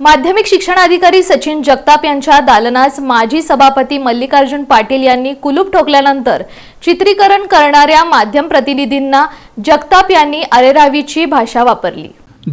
माध्यमिक शिक्षणाधिकारी सचिन जगताप यांच्या दालनास माजी सभापती मल्लिकार्जुन पाटील यांनी कुलूप ठोकल्यानंतर चित्रीकरण करणाऱ्या माध्यम प्रतिनिधींना जगताप यांनी अरेरावीची भाषा वापरली.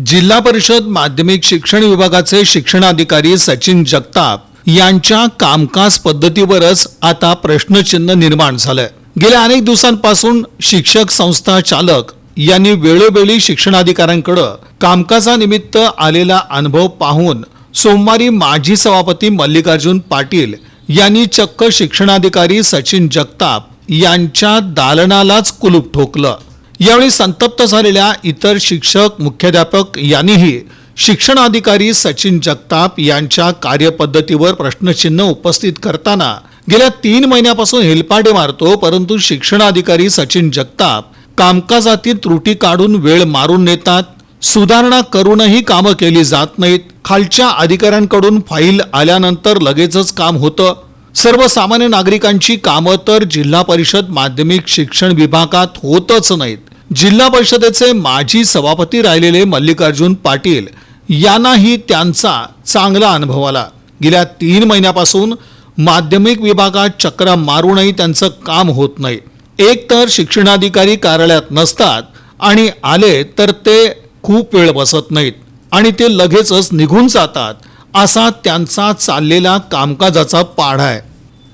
जिल्हा परिषद माध्यमिक शिक्षण विभागाचे शिक्षणाधिकारी सचिन जगताप यांच्या कामकाज पद्धतीवरच आता प्रश्नचिन्ह निर्माण झालंय. गेल्या अनेक दिवसांपासून शिक्षक संस्था चालक यांनी वेळोवेळी शिक्षणाधिकाऱ्यांकडं कामकाजानिमित्त आलेला अनुभव पाहून सोमवारी माजी सभापती मल्लिकार्जुन पाटील यांनी चक्क शिक्षणाधिकारी सचिन जगताप यांच्या दालनालाच कुलूप ठोकलं. यावेळी संतप्त झालेल्या इतर शिक्षक मुख्याध्यापक यांनीही शिक्षणाधिकारी सचिन जगताप यांच्या कार्यपद्धतीवर प्रश्नचिन्ह उपस्थित करताना गेल्या तीन महिन्यापासून हेलपाटे मारतो परंतु शिक्षणाधिकारी सचिन जगताप कामकाजातील त्रुटी काढून वेळ मारून नेतात सुधारणा करूनही कामं केली जात नाहीत. खालच्या अधिकाऱ्यांकडून फाईल आल्यानंतर लगेचच काम होतं. सर्वसामान्य नागरिकांची कामं तर जिल्हा परिषद माध्यमिक शिक्षण विभागात होतच नाहीत. जिल्हा परिषदेचे माजी सभापती राहिलेले मल्लिकार्जुन पाटील यांनाही त्यांचा चांगला अनुभव आला. गेल्या तीन महिन्यापासून माध्यमिक विभागात चक्रा मारूनही त्यांचं काम होत नाही. एक तर शिक्षणाधिकारी कार्यालयात नसतात आणि आले तर ते खूप वेळ बसत नाहीत आणि ते लगेचच निघून जातात असा त्यांचा चाललेला कामकाजाचा पाढा आहे.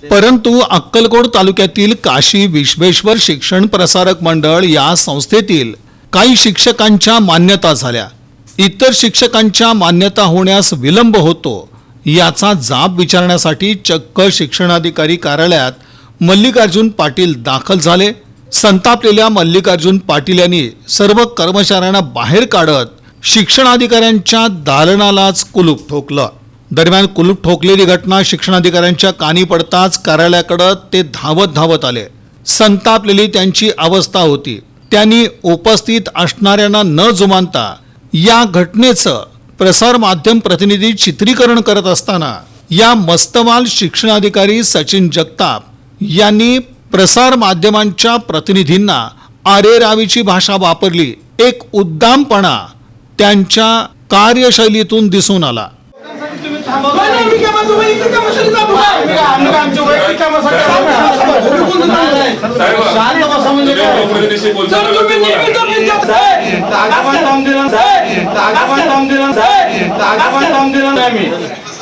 परंतु अक्कलकोट तालुक्यातील काशी विश्वेश्वर शिक्षण प्रसारक मंडळ या संस्थेतील काही शिक्षकांच्या मान्यता झाल्या. इतर शिक्षकांच्या मान्यता होण्यास विलंब होतो याचा जाब विचारण्यासाठी चक्क शिक्षणाधिकारी कार्यालयात मल्लिकार्जुन पाटील दाखल झाले. संतापलेल्या मल्लिकार्जुन पाटील यांनी सर्व कर्मचाऱ्यांना बाहेर काढत शिक्षणाधिकाऱ्यांच्या दालनालाच कुलूप ठोकलं. दरम्यान कुलूप ठोकलेली घटना शिक्षणाधिकाऱ्यांच्या कानी पडताच कार्यालयाकडे ते धावत धावत आले. संतापलेली त्यांची अवस्था होती. त्यांनी उपस्थित असणाऱ्यांना न जुमानता या घटनेचं प्रसार माध्यम प्रतिनिधी चित्रीकरण करत असताना या मस्तमाल शिक्षणाधिकारी सचिन जगताप यांनी प्रसार माध्यमांच्या प्रतिनिधींना आरेरावीची भाषा वापरली एक उद्दामपणा त्यांच्या कार्यशैलीतून दिसून आला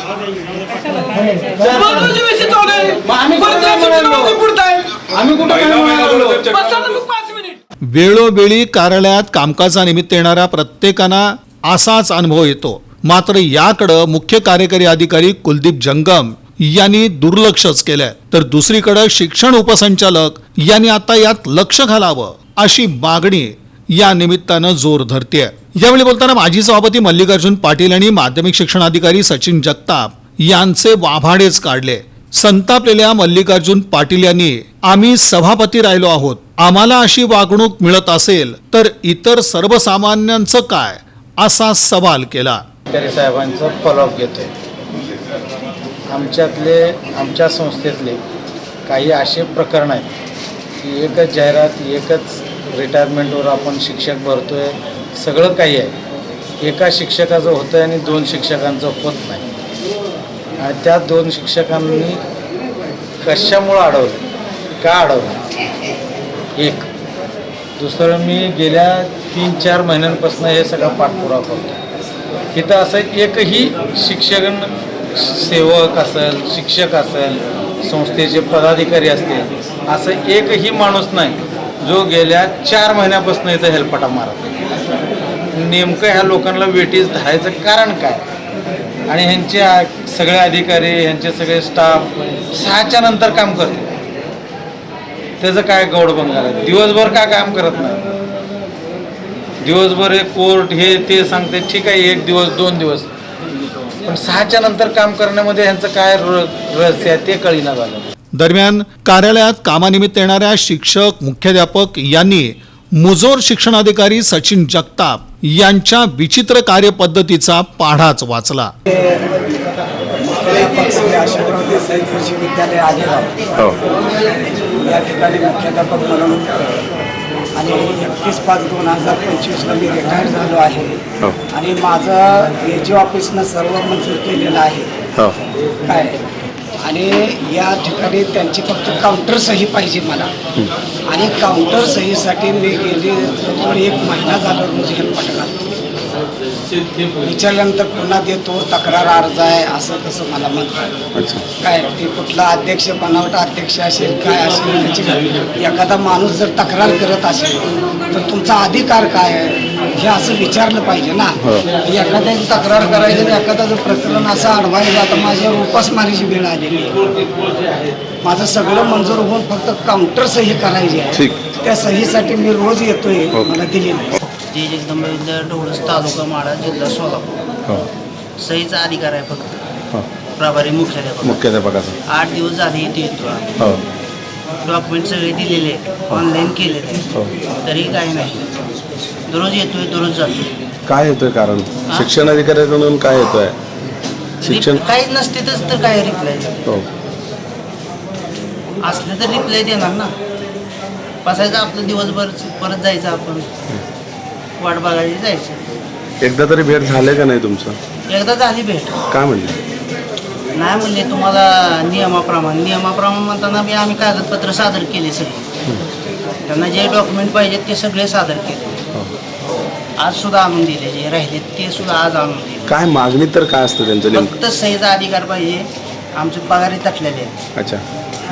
विषय आम्ही कुठं पाच मिनिट. वेळोवेळी कार्यालयात कामकाजानिमित्त येणाऱ्या प्रत्येकांना असाच अनुभव येतो. मात्र याकडं मुख्य कार्यकारी अधिकारी कुलदीप जंगम यांनी दुर्लक्षच केलंय. तर दुसरीकडे शिक्षण उपसंचालक यांनी आता यात लक्ष घालावं अशी मागणी या निमित्तानं जोर धरते यावेळी बोलताना माजी सभापती मल्लिकार्जुन पाटील यांनी माध्यमिक शिक्षणाधिकारी सचिन जगताप यांचे वाभाडेच काढले. संतापलेल्या मल्लिकार्जुन पाटील यांनी आम्ही सभापती राहिलो आहोत. आम्हाला अशी वागणूक मिळत असेल तर इतर सर्वसामान्यांचं काय? असा सवाल केला. साहेबांचा फॉलोअप घेतोय. आमच्यातले आमच्या संस्थेतले काही असे प्रकरण आहेत की एकच जाहिरात एकच रिटायरमेंटवर आपण शिक्षक भरतो आहे सगळं काही आहे. एका शिक्षकाचं होतं आहे आणि दोन शिक्षकांचं होत नाही. आणि त्या दोन शिक्षकांनी कशामुळं अडवलं? का अडवलं? एक. दुसरं मी गेल्या तीन चार महिन्यांपासून हे सगळा पाठपुरावा करतो इथं असं एकही शिक्षक सेवक असेल शिक्षक असेल संस्थेचे पदाधिकारी असतील असं एकही माणूस नाही. जो गेल्या चार महिन्यापासून इथं हेलपटा मारत नेमकं ह्या लोकांना वेटीस धरायचं कारण काय? आणि ह्यांचे सगळे अधिकारी ह्यांचे सगळे स्टाफ सहाच्या नंतर काम करते त्याचं काय गौड बंगाल दिवसभर का काम करत नाही? दिवसभर हे कोर्ट हे ते सांगते ठीक आहे एक दिवस दोन दिवस. पण सहाच्या नंतर काम करण्यामध्ये ह्यांचं काय र- रहस्य आहे ते कळीना झालं. दरम्यान कार्यालयात कामानिमित्त येणाऱ्या शिक्षक मुख्याध्यापक यांनी मुजोर शिक्षणाधिकारी सचिन जगताप यांच्या विचित्र कार्यपद्धतीचा पाढाच वाचला. या ठिकाणी मुख्याध्यापक म्हणून आणि एकतीस पाच दोन हजार पंचवीसला मी रिटायर झालो आहे. हो. आणि माझं ए जी ऑफिसनं सर्व मंजूर केलेलं आहे. हो. काय? आणि या ठिकाणी त्यांची फक्त काउंटर सही पाहिजे मला. आणि काउंटर सहीसाठी मी गेली जवळ एक महिना झाला रोज हेल्पट घालतो विचारल्यानंतर पुन्हा देतो तक्रार अर्ज आहे असं तसं मला म्हणतात. काय ते कुठला अध्यक्ष बनावट अध्यक्ष असेल काय असेल त्याची एखादा माणूस जर तक्रार करत असेल तर तुमचा अधिकार काय आहे? हे असं विचारलं पाहिजे ना. एखाद्याची तक्रार करायची आणि एखाद्याचं प्रकरण असं अडवायचं आता माझ्यावर उपासमारीची वेळ आलेली आहे. माझं सगळं मंजूर होऊन फक्त काउंटर सही करायची आहे. त्या सहीसाठी मी रोज येतोय मला दिली नाही जे जगदंबा ढवळस तालुका माडा जिल्हा सोलापूर. हो. सहीचा अधिकार आहे फक्त. हो. प्रभारी मुख्याध्यापक मुख्याध्यापकाचा आठ दिवस झाले इथे येतो हो. डॉक्युमेंट सगळे दिलेले ऑनलाईन केलेले हो. तरी काही नाही. दररोज येतोय दररोज जातो काय येतोय कारण? शिक्षण अधिकाऱ्याकडून काय येतोय? शिक्षण काहीच नसते तर काय रिप्लाय हो. असले तर रिप्लाय देणार ना. बसायचं आपलं दिवसभर परत जायचं आपण. वाट बघायची जायचं. एकदा तरी भेट झाले का नाही तुमचं? एकदा झाली भेट. काय म्हणले? नाही म्हणले तुम्हाला नियमाप्रमाणे. नियमाप्रमाणे म्हणताना बी आम्ही कागदपत्र सादर केले सगळे. त्यांना जे डॉक्युमेंट पाहिजेत ते सगळे सादर केले. आज सुद्धा आणून दिले जे राहिले ते सुद्धा आज आणून दिले काय मागणी तर काय असतं त्यांचं नेमकं? फक्त सहीचा अधिकार पाहिजे. आमचे पगारी तटलेले आहेत. अच्छा.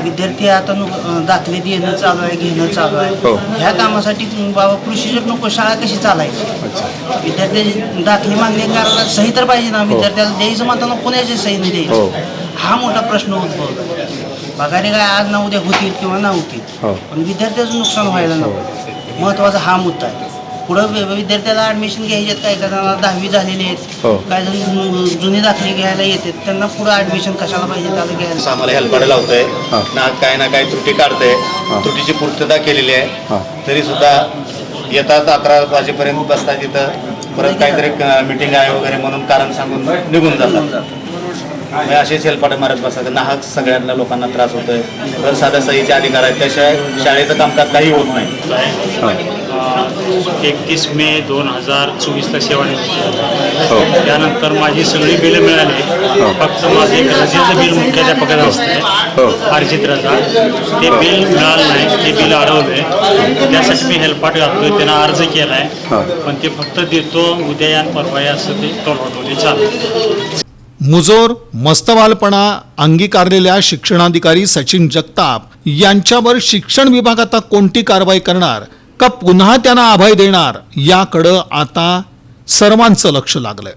विद्यार्थी आता नु दाखले देणं चालू आहे घेणं चालू हो. आहे ह्या कामासाठी बाबा प्रोसिजर नको शाळा कशी चालायची? अच्छा. विद्यार्थ्याची दाखले मागणी करायला सही तर पाहिजे ना. विद्यार्थ्याला द्यायचं म्हणताना कोणाची सही नाही हो. द्यायची? हा. मोठा प्रश्न उद्भवतो पगारी काय आज ना उद्या होतील किंवा ना होतील. हो. पण विद्यार्थ्याचं नुकसान व्हायला नको. महत्त्वाचा हा मुद्दा आहे. पुढं वि- विद्यार्थ्याला ऍडमिशन घ्यायचे आहेत काही जणांना दहावी झालेले आहेत हो. काही जण जुने दाखले घ्यायला येतात त्यांना पुढं ऍडमिशन कशाला पाहिजे त्याला घ्यायला? आम्हाला हेल्पाडे लावतोय हा. ना काय ना काय त्रुटी काढतंय. त्रुटीची पूर्तता केलेली हा. आहे. तरी सुद्धा येतात अकरा वाजेपर्यंत बसतात तिथं परत काहीतरी मिटिंग आहे वगैरे म्हणून कारण सांगून निघून जातात. असेच हेल्पाटे मारत बसतात. नाहक सगळ्यांना लोकांना त्रास होतोय. तर साध्या सहीचे अधिकार आहेत. त्याशिवाय शाळेचं कामकाज काही होत नाही. एकतीस मे दोन हजार चोवीसला सेवानिवृत्त हो. त्यानंतर माझी सगळी बिलं मिळाली. फक्त माझं एक रजेचं बिल मुख्याध्यापकाचं असतं हो. अर्जित रजा ते बिल मिळालं नाही. ते बिल अडवलं त्यासाठी मी हेल्पाट घालतोय त्यांना अर्ज केला हा. आहे पण ते फक्त देतो उद्या या परवा या असं ते टोलवटोली चालू. मुजोर मस्तवालपणा अंगीकारलेल्या शिक्षणाधिकारी सचिन जगताप यांच्यावर शिक्षण विभाग आता कोणती कारवाई करणार? का पुन्हा त्यांना अभय देणार? याकडं आता सर्वांचं लक्ष लागलंय.